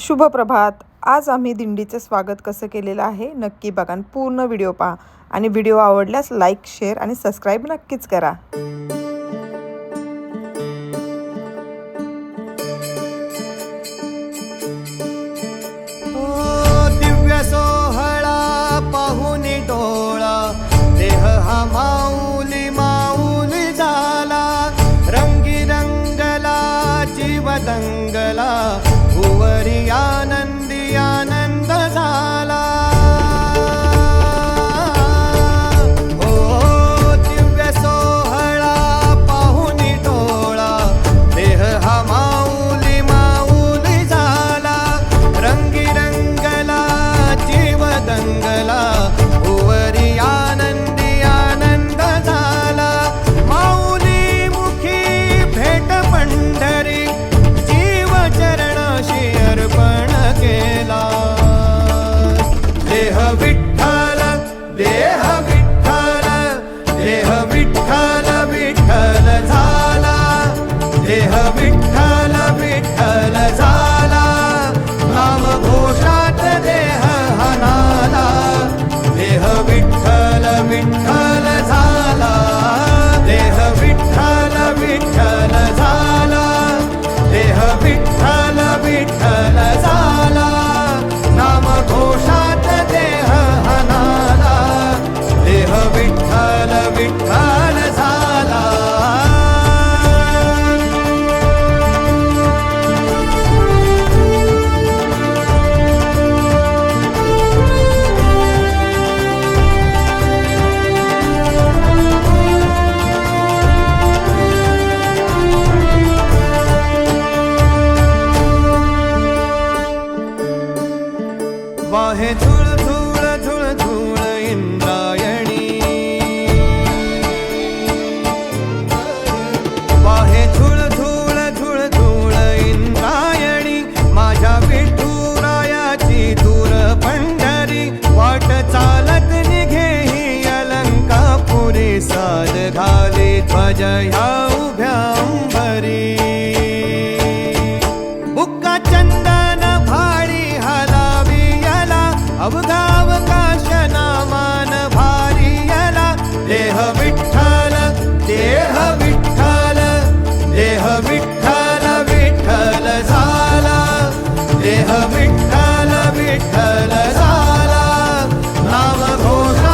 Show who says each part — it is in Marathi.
Speaker 1: शुभ प्रभात. आज आम्ही दिंडीचं स्वागत कसं केलेलं आहे नक्की बघा पूर्ण व्हिडिओ पहा. आणि व्हिडिओ आवडल्यास लाईक शेअर आणि सबस्क्राईब नक्कीच करा.
Speaker 2: घाले ध्वजया उभ्या अंबरी. बुक्का चंदन भारी हलावी याला अवघाव काशना मान भारी याला. देह विठ्ठल देह विठ्ठल देह विठ्ठल विठ्ठल झाला. देह विठ्ठल विठ्ठल झाला. नाम घोषा